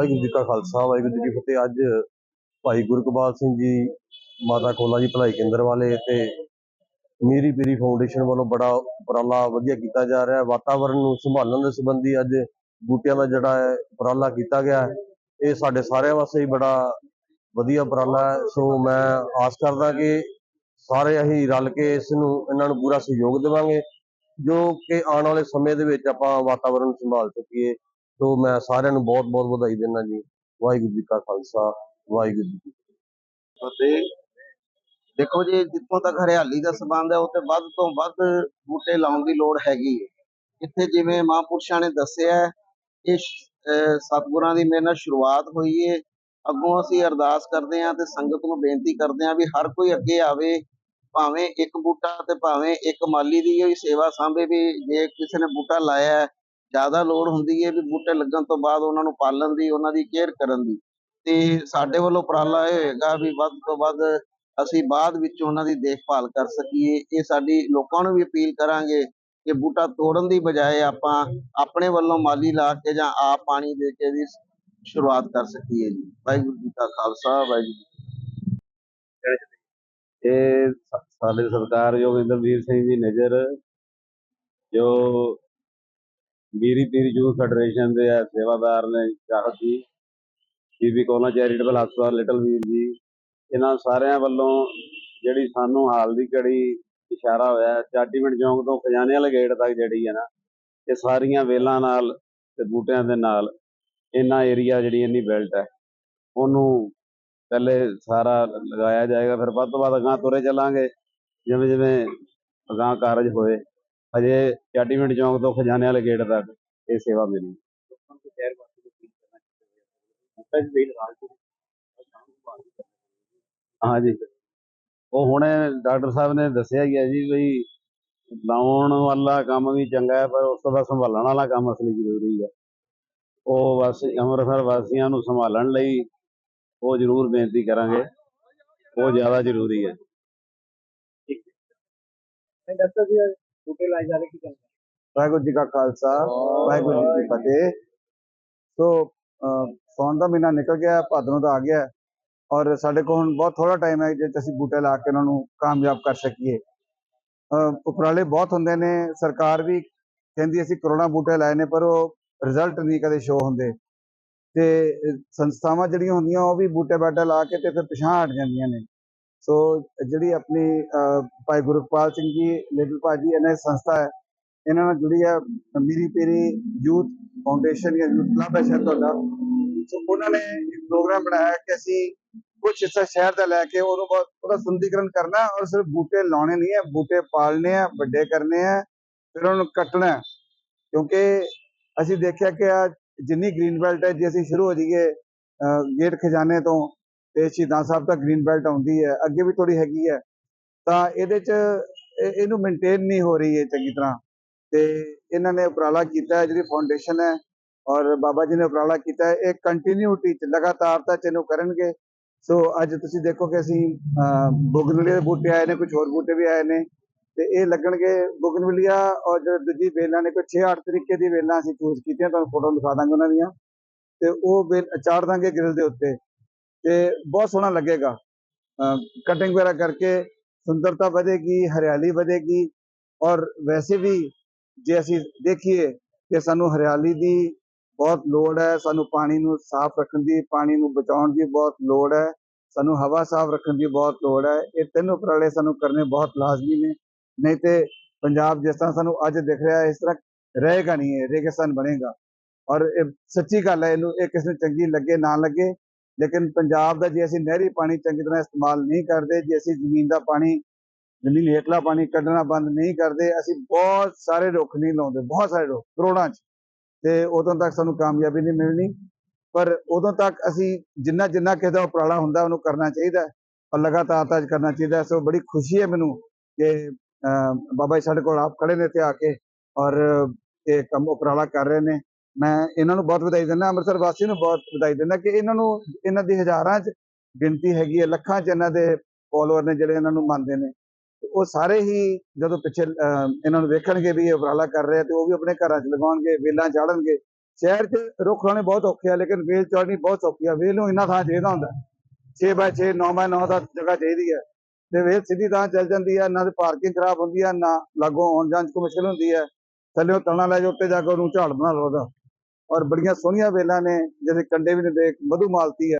ਵਾਹਿਗੁਰੂ ਜੀ ਕਾ ਖਾਲਸਾ, ਵਾਹਿਗੁਰੂ ਜੀ ਕੀ ਫਤਿਹ। ਅੱਜ ਭਾਈ ਗੁਰਕਬਾਲ ਸਿੰਘ ਜੀ ਮਾਤਾ ਕੋਲਾ ਜੀ ਭਲਾਈ ਕੇਂਦਰ ਵਾਲੇ ਤੇ ਮੀਰੀ ਪੀਰੀ ਫਾਊਂਡੇਸ਼ਨ ਵੱਲੋਂ ਬੜਾ ਉਪਰਾਲਾ ਵਧੀਆ ਕੀਤਾ ਜਾ ਰਿਹਾ ਹੈ। ਵਾਤਾਵਰਣ ਨੂੰ ਸੰਭਾਲਣ ਦੇ ਸੰਬੰਧੀ ਅੱਜ ਬੂਟਿਆਂ ਦਾ ਜਿਹੜਾ ਹੈ, ਉਪਰਾਲਾ ਕੀਤਾ ਗਿਆ ਹੈ। ਇਹ ਸਾਡੇ ਸਾਰਿਆਂ ਵਾਸਤੇ ਹੀ ਬੜਾ ਵਧੀਆ ਉਪਰਾਲਾ ਹੈ। ਸੋ ਮੈਂ ਆਸ ਕਰਦਾ ਕਿ ਸਾਰੇ ਅਸੀਂ ਰਲ ਕੇ ਇਸ ਨੂੰ, ਇਹਨਾਂ ਨੂੰ ਪੂਰਾ ਸਹਿਯੋਗ ਦੇਵਾਂਗੇ, ਜੋ ਕਿ ਆਉਣ ਵਾਲੇ ਸਮੇਂ ਦੇ ਵਿੱਚ ਆਪਾਂ ਵਾਤਾਵਰਣ ਸੰਭਾਲ ਸਕੀਏ। ਸੋ ਮੈਂ ਸਾਰਿਆਂ ਨੂੰ ਬਹੁਤ ਬਹੁਤ ਵਧਾਈ ਦਿੰਦਾ ਜੀ। ਵਾਹਿਗੁਰੂ ਜੀ ਕਾ ਖਾਲਸਾ ਵਾਹਿਗੁਰੂ ਜੀ ਕੀ ਫਤਿਹ। ਅਤੇ ਦੇਖੋ ਜੀ ਜਿੱਥੋਂ ਤੱਕ ਹਰਿਆਲੀ ਦਾ ਸੰਬੰਧ ਹੈ ਉੱਥੇ ਵੱਧ ਤੋਂ ਵੱਧ ਬੂਟੇ ਲਾਉਣ ਦੀ ਲੋੜ ਹੈਗੀ ਹੈ। ਇੱਥੇ ਜਿਵੇਂ ਮਹਾਂਪੁਰਸ਼ਾਂ ਨੇ ਦੱਸਿਆ ਹੈ, ਇਹ ਅਹ ਸਤਿਗੁਰਾਂ ਦੀ ਮੇਰੇ ਨਾਲ ਸ਼ੁਰੂਆਤ ਹੋਈ ਹੈ ਅੱਗੋਂ ਅਸੀਂ ਅਰਦਾਸ ਕਰਦੇ ਹਾਂ ਤੇ ਸੰਗਤ ਨੂੰ ਬੇਨਤੀ ਕਰਦੇ ਹਾਂ ਵੀ ਹਰ ਕੋਈ ਅੱਗੇ ਆਵੇ ਭਾਵੇਂ ਇੱਕ ਬੂਟਾ ਤੇ ਭਾਵੇਂ ਇੱਕ ਮਾਲੀ ਦੀ ਹੀ ਸੇਵਾ ਸਾਂਭੇ ਵੀ ਜੇ ਕਿਸੇ ਨੇ ਬੂਟਾ ਲਾਇਆ ਜ਼ਿਆਦਾ ਲੋੜ ਹੁੰਦੀ ਹੈ ਵੀ ਬੂਟੇ ਲੱਗਣ ਤੋਂ ਬਾਅਦ ਉਹਨਾਂ ਨੂੰ ਪਾਲਣ ਦੀ, ਉਹਨਾਂ ਦੀ ਕੇਅਰ ਕਰਨ ਦੀ। ਤੇ ਸਾਡੇ ਵੱਲੋਂ ਉਪਰਾਲਾ ਇਹ ਹੋਏਗਾ ਵੀ ਵੱਧ ਤੋਂ ਵੱਧ ਅਸੀਂ ਬਾਅਦ ਵਿੱਚ ਉਹਨਾਂ ਦੀ ਦੇਖਭਾਲ ਕਰ ਸਕੀਏ। ਇਹ ਸਾਡੀ ਲੋਕਾਂ ਨੂੰ ਵੀ ਅਪੀਲ ਕਰਾਂਗੇ ਕਿ ਬੂਟਾ ਤੋੜਨ ਦੀ ਬਜਾਏ ਆਪਾਂ ਆਪਣੇ ਵੱਲੋਂ ਮਾਲੀ ਲਾ ਕੇ ਜਾਂ ਆਪ ਪਾਣੀ ਦੇ ਕੇ ਵੀ ਸ਼ੁਰੂਆਤ ਕਰ ਸਕੀਏ ਜੀ। ਵਾਹਿਗੁਰੂ ਜੀ ਕਾ ਖਾਲਸਾ, ਵਾਹਿਗੁਰੂ ਜੀ ਇਹ ਸਾਡੇ ਸਰਕਾਰ ਸਰਕਾਰਯੋਗ ਇੰਦਰਵੀਰ ਸਿੰਘ ਜੀ ਨਜ਼ਰ ਜੋ ਬੀਰੀ ਪੀਰ ਯੂਥ ਫੈਡਰੇਸ਼ਨ ਦੇ ਆ ਸੇਵਾਦਾਰ ਨੇ ਚਾਹਤ ਜੀ ਬੀਬੀ ਕੋਲਾ ਚੈਰੀਟੇਬਲ ਹਸਪਤਾਲ ਲਿਟਲ ਵੀਰ ਜੀ ਇਹਨਾਂ ਸਾਰਿਆਂ ਵੱਲੋਂ ਜਿਹੜੀ ਸਾਨੂੰ ਹਾਲ ਦੀ ਘੜੀ ਇਸ਼ਾਰਾ ਹੋਇਆ ਹੈ, ਚਾਟੀਵਿੰਡ ਚੌਂਕ ਤੋਂ ਖਜ਼ਾਨੇ ਵਾਲੇ ਗੇਟ ਤੱਕ ਜਿਹੜੀ ਹੈ ਨਾ ਇਹ ਸਾਰੀਆਂ ਵੇਲਾਂ ਨਾਲ ਤੇ ਬੂਟਿਆਂ ਦੇ ਨਾਲ ਇਹਨਾਂ ਏਰੀਆ ਜਿਹੜੀ ਇੰਨੀ ਬੈਲਟ ਹੈ ਉਹਨੂੰ ਪਹਿਲੇ ਸਾਰਾ ਲਗਾਇਆ ਜਾਏਗਾ ਫਿਰ ਵੱਧ ਤੋਂ ਵੱਧ ਅਗਾਂਹ ਤੁਰੇ ਚੱਲਾਂਗੇ ਜਿਵੇਂ ਜਿਵੇਂ ਅਗਾਂਹ ਕਾਰਜ ਹੋਏ। ਅਜੇ ਚਾਟੀਵਿੰਡ ਚੌਂਕ ਤੋਂ ਖਜ਼ਾਨੇ ਵਾਲੇ ਗੇਟ ਤੱਕ ਇਹ ਸੇਵਾ ਮਿਲੀ। ਹਾਂਜੀ। ਉਹ ਹੁਣੇ ਡਾਕਟਰ ਸਾਹਿਬ ਨੇ ਦੱਸਿਆ ਹੀ ਹੈ ਜੀ ਵੀ ਲਾਉਣ ਵਾਲਾ ਕੰਮ ਵੀ ਚੰਗਾ ਹੈ, ਪਰ ਉਸ ਤੋਂ ਬਾਅਦ ਸੰਭਾਲਣ ਵਾਲਾ ਕੰਮ ਅਸਲੀ ਜ਼ਰੂਰੀ ਹੈ। ਉਹ ਬਸ ਅੰਮ੍ਰਿਤਸਰ ਵਾਸੀਆਂ ਨੂੰ ਸੰਭਾਲਣ ਲਈ ਉਹ ਜ਼ਰੂਰ ਬੇਨਤੀ ਕਰਾਂਗੇ। ਉਹ ਜ਼ਿਆਦਾ ਜ਼ਰੂਰੀ ਹੈ। ਨਹੀਂ ਡਾਕਟਰ ਜੀ ਬੂਟੇ ਲਾਏ ਜਾ ਰਹੇ ਕੀ ਕਹਿੰਦੇ ਵਾਹਿਗੁਰੂ ਜੀ ਕਾ ਖਾਲਸਾ ਵਾਹਿਗੁਰੂ ਜੀ ਕੀ ਫਤਿਹ। ਸੋ ਸਾਉਣ ਦਾ ਮਹੀਨਾ ਨਿਕਲ ਗਿਆ ਭਾਦਰੋਂ ਦਾ ਆ ਗਿਆ। ਔਰ ਸਾਡੇ ਕੋਲ ਹੁਣ ਬਹੁਤ ਥੋੜਾ ਟਾਈਮ ਹੈ ਜੇ ਅਸੀਂ ਬੂਟੇ ਲਾ ਕੇ ਉਹਨਾਂ ਨੂੰ ਕਾਮਯਾਬ ਕਰ ਸਕੀਏ। ਉਪਰਾਲੇ ਬਹੁਤ ਹੁੰਦੇ ਨੇ ਸਰਕਾਰ ਵੀ ਕਹਿੰਦੀ ਅਸੀਂ ਕਰੋਨਾ ਬੂਟੇ ਲਾਏ ਨੇ ਪਰ ਉਹ ਰਿਜ਼ਲਟ ਨਹੀਂ ਕਦੇ ਸ਼ੋ ਹੁੰਦੇ। ਤੇ ਸੰਸਥਾਵਾਂ ਜਿਹੜੀਆਂ ਹੁੰਦੀਆਂ ਉਹ ਵੀ ਬੂਟੇ ਬਾਟੇ ਲਾ ਕੇ ਤੇ ਫਿਰ ਪਿਛਾਂਹ ਹਟ ਜਾਂਦੀਆਂ ਨੇ। ਸੋ ਜਿਹੜੀ ਆਪਣੀ ਭਾਈ ਗੁਰਪਾਲ ਸਿੰਘ ਜੀ ਲਿਟਲ ਭਾਜੀ ਇਹਨਾਂ ਦੀ ਸੰਸਥਾ ਹੈ। ਇਹਨਾਂ ਨਾਲ ਜੁੜੀ ਹੈ ਮੀਰੀ ਪੀਰੀ ਯੂਥ ਫਾਊਂਡੇਸ਼ਨ ਜਾਂ ਯੂਥ ਕਲੱਬ ਹੈ ਸ਼ਾਇਦ ਤੁਹਾਡਾ। ਸੋ ਉਹਨਾਂ ਨੇ ਇੱਕ ਪ੍ਰੋਗਰਾਮ ਬਣਾਇਆ ਕਿ ਅਸੀਂ ਕੁਝ ਹਿੱਸਾ ਸ਼ਹਿਰ ਦਾ ਲੈ ਕੇ ਉਹਨੂੰ ਬਹੁਤ ਉਹਦਾ ਸੁੰਦਰੀਕਰਨ ਕਰਨਾ ਔਰ ਸਿਰਫ ਬੂਟੇ ਲਾਉਣੇ ਨਹੀਂ ਹੈ, ਬੂਟੇ ਪਾਲਣੇ ਆ ਵੱਡੇ ਕਰਨੇ ਆ ਫਿਰ ਉਹਨਾਂ ਨੂੰ ਕੱਟਣਾ ਕਿਉਂਕਿ ਅਸੀਂ ਦੇਖਿਆ ਕਿ ਆ ਜਿੰਨੀ ਗ੍ਰੀਨ ਬੈਲਟ ਹੈ, ਜੇ ਅਸੀਂ ਸ਼ੁਰੂ ਹੋ ਜਾਈਏ ਗੇਟ ਖਜ਼ਾਨੇ ਤੋਂ ਤੇ ਸ਼ਹੀਦਾਂ ਸਾਹਿਬ ਤੱਕ ਗ੍ਰੀਨ ਬੈਲਟ ਆਉਂਦੀ ਹੈ, ਅੱਗੇ ਵੀ ਥੋੜੀ ਹੈਗੀ ਹੈ। ਤਾਂ ਇਹਦੇ ਚ ਇਹਨੂੰ ਮੇਨਟੇਨ ਨਹੀਂ ਹੋ ਰਹੀ ਹੈ ਚੰਗੀ ਤਰ੍ਹਾਂ। ਤੇ ਇਹਨਾਂ ਨੇ ਉਪਰਾਲਾ ਕੀਤਾ ਜਿਹੜੀ ਫਾਊਂਡੇਸ਼ਨ ਹੈ, ਔਰ ਬਾਬਾ ਜੀ ਨੇ ਉਪਰਾਲਾ ਕੀਤਾ ਹੈ, ਇਹ ਕੰਟੀਨਿਊਟੀ ਚ ਲਗਾਤਾਰਤਾ ਚ ਇਹਨੂੰ ਕਰਨਗੇ। ਸੋ ਅੱਜ ਤੁਸੀਂ ਦੇਖੋ ਕਿ ਅਸੀਂ ਬੁਗਨਵਿਲੀਆ ਦੇ ਬੂਟੇ ਆਏ ਨੇ ਕੁਝ ਹੋਰ ਬੂਟੇ ਵੀ ਆਏ ਨੇ। ਤੇ ਇਹ ਲੱਗਣਗੇ ਬੁਗਨਵਿਲੀਆ ਔਰ ਜਿਹੜੇ ਦੂਜੀ ਵੇਲਾਂ ਨੇ, ਕੋਈ 6-8 ਤਰੀਕੇ ਦੀ ਵੇਲਾਂ ਅਸੀਂ ਚੂਜ਼ ਕੀਤੀਆਂ, ਤੁਹਾਨੂੰ ਫੋਟੋ ਦਿਖਾ ਦਾਂਗੇ ਉਹਨਾਂ ਦੀਆਂ। ਤੇ ਉਹ ਵੇਲ ਚਾੜ ਦਾਂਗੇ ਗ੍ਰਿਲ ਦੇ ਉੱਤੇ। ਤੇ ਬਹੁਤ ਸੋਹਣਾ ਲੱਗੇਗਾ। ਕਟਿੰਗ ਵਗੈਰਾ ਕਰਕੇ ਸੁੰਦਰਤਾ ਵਧੇਗੀ, ਹਰਿਆਲੀ ਵਧੇਗੀ ਔਰ ਵੈਸੇ ਵੀ ਜੇ ਅਸੀਂ ਦੇਖੀਏ ਕਿ ਸਾਨੂੰ ਹਰਿਆਲੀ ਦੀ ਬਹੁਤ ਲੋੜ ਹੈ, ਸਾਨੂੰ ਪਾਣੀ ਨੂੰ ਸਾਫ਼ ਰੱਖਣ ਦੀ, ਪਾਣੀ ਨੂੰ ਬਚਾਉਣ ਦੀ ਬਹੁਤ ਲੋੜ ਹੈ, ਸਾਨੂੰ ਹਵਾ ਸਾਫ਼ ਰੱਖਣ ਦੀ ਬਹੁਤ ਲੋੜ ਹੈ, ਇਹ ਤਿੰਨ ਉਪਰਾਲੇ ਸਾਨੂੰ ਕਰਨੇ ਬਹੁਤ ਲਾਜ਼ਮੀ ਨੇ। ਨਹੀਂ ਤੇ ਪੰਜਾਬ ਜਿਸ ਤਰ੍ਹਾਂ ਸਾਨੂੰ ਅੱਜ ਦਿਖ ਰਿਹਾ ਇਸ ਤਰ੍ਹਾਂ ਰਹੇਗਾ ਨਹੀਂ ਇਹ, ਰੇਗਿਸਤਾਨ ਬਣੇਗਾ। ਔਰ ਇਹ ਸੱਚੀ ਗੱਲ ਹੈ, ਇਹਨੂੰ ਇਹ ਕਿਸੇ ਨੂੰ ਚੰਗੀ ਲੱਗੇ, ਨਾ ਲੱਗੇ ਲੇਕਿਨ ਪੰਜਾਬ ਦਾ ਜੇ ਅਸੀਂ ਨਹਿਰੀ ਪਾਣੀ ਚੰਗੀ ਤਰ੍ਹਾਂ ਇਸਤੇਮਾਲ ਨਹੀਂ ਕਰਦੇ, ਜੇ ਅਸੀਂ ਜ਼ਮੀਨ ਦਾ ਪਾਣੀ, ਜ਼ਮੀਨ ਹੇਠਲਾ ਪਾਣੀ ਕੱਢਣਾ ਬੰਦ ਨਹੀਂ ਕਰਦੇ, ਅਸੀਂ ਬਹੁਤ ਸਾਰੇ ਰੁੱਖ ਨਹੀਂ ਲਾਉਂਦੇ, ਬਹੁਤ ਸਾਰੇ ਰੁੱਖ, ਕਰੋੜਾਂ ਚ। ਤੇ ਉਦੋਂ ਤੱਕ ਸਾਨੂੰ ਕਾਮਯਾਬੀ ਨਹੀਂ ਮਿਲਣੀ। ਪਰ ਉਦੋਂ ਤੱਕ ਅਸੀਂ ਜਿੰਨਾ ਜਿੰਨਾ ਕਿਸੇ ਦਾ ਉਪਰਾਲਾ ਹੁੰਦਾ, ਉਹਨੂੰ ਕਰਨਾ ਚਾਹੀਦਾ ਔਰ ਲਗਾਤਾਰਤਾ 'ਚ ਕਰਨਾ ਚਾਹੀਦਾ ਸੋ ਬੜੀ ਖੁਸ਼ੀ ਹੈ ਮੈਨੂੰ ਕਿ ਬਾਬਾ ਜੀ ਸਾਡੇ ਕੋਲ ਆਪ ਖੜੇ ਨੇ ਇੱਥੇ ਆ ਕੇ ਔਰ ਇਹ ਕੰਮ ਉਪਰਾਲਾ ਕਰ ਰਹੇ ਨੇ। ਮੈਂ ਇਹਨਾਂ ਨੂੰ ਬਹੁਤ ਵਧਾਈ ਦਿੰਦਾ, ਅੰਮ੍ਰਿਤਸਰ ਵਾਸੀਆਂ ਨੂੰ ਬਹੁਤ ਵਧਾਈ ਦਿੰਦਾ ਕਿ ਇਹਨਾਂ ਨੂੰ, ਇਹਨਾਂ ਦੀ ਹਜ਼ਾਰਾਂ 'ਚ ਗਿਣਤੀ ਹੈਗੀ ਹੈ, ਲੱਖਾਂ 'ਚ ਇਹਨਾਂ ਦੇ ਫੋਲੋਅਰ ਨੇ ਜਿਹੜੇ ਇਹਨਾਂ ਨੂੰ ਮੰਨਦੇ ਨੇ। ਉਹ ਸਾਰੇ ਹੀ ਜਦੋਂ ਪਿੱਛੇ ਇਹਨਾਂ ਨੂੰ ਵੇਖਣਗੇ ਵੀ ਇਹ ਉਪਰਾਲਾ ਕਰ ਰਿਹਾ ਤੇ ਉਹ ਵੀ ਆਪਣੇ ਘਰਾਂ 'ਚ ਲਗਾਉਣਗੇ, ਵੇਲਾਂ ਚਾੜਨਗੇ ਸ਼ਹਿਰ 'ਚ ਰੁੱਖ ਲਾਉਣੇ ਬਹੁਤ ਔਖੇ ਆ, ਲੇਕਿਨ ਵੇਲ ਚਾੜਨੀ ਬਹੁਤ ਸੌਖੀ ਆ। ਵੇਲ ਨੂੰ ਇਹਨਾਂ ਥਾਂ ਚਾਹੀਦਾ ਹੁੰਦਾ। 6 ਬਾਏ 6 9 ਬਾਏ 9 ਦਾ ਜਗ੍ਹਾ ਚਾਹੀਦੀ ਹੈ ਤੇ ਵੇਲ ਸਿੱਧੀ ਤਾਂ ਚੱਲ ਜਾਂਦੀ ਆ, ਨਾ ਤੇ ਪਾਰਕਿੰਗ ਖਰਾਬ ਹੁੰਦੀ ਆ, ਨਾ ਲਾਗੋਂ ਆਉਣ ਜਾਣ 'ਚ ਕੋਈ ਮੁਸ਼ਕਲ ਹੁੰਦੀ ਆ। ਥੱਲੇ ਉਹ ਤਣਾ ਲੈ ਜਾ ਉੱਤੇ ਜਾ ਕੇ ਉਹਨੂੰ ਝਾੜ ਬਣਾ ਲਓ ਔਰ ਬੜੀਆਂ ਸੋਹਣੀਆਂ ਵੇਲਾਂ ਨੇ ਜਿਹਦੇ ਕੰਡੇ ਵੀ ਨੇ ਦੇਖ ਮਧੂ ਮਾਲਤੀ ਹੈ।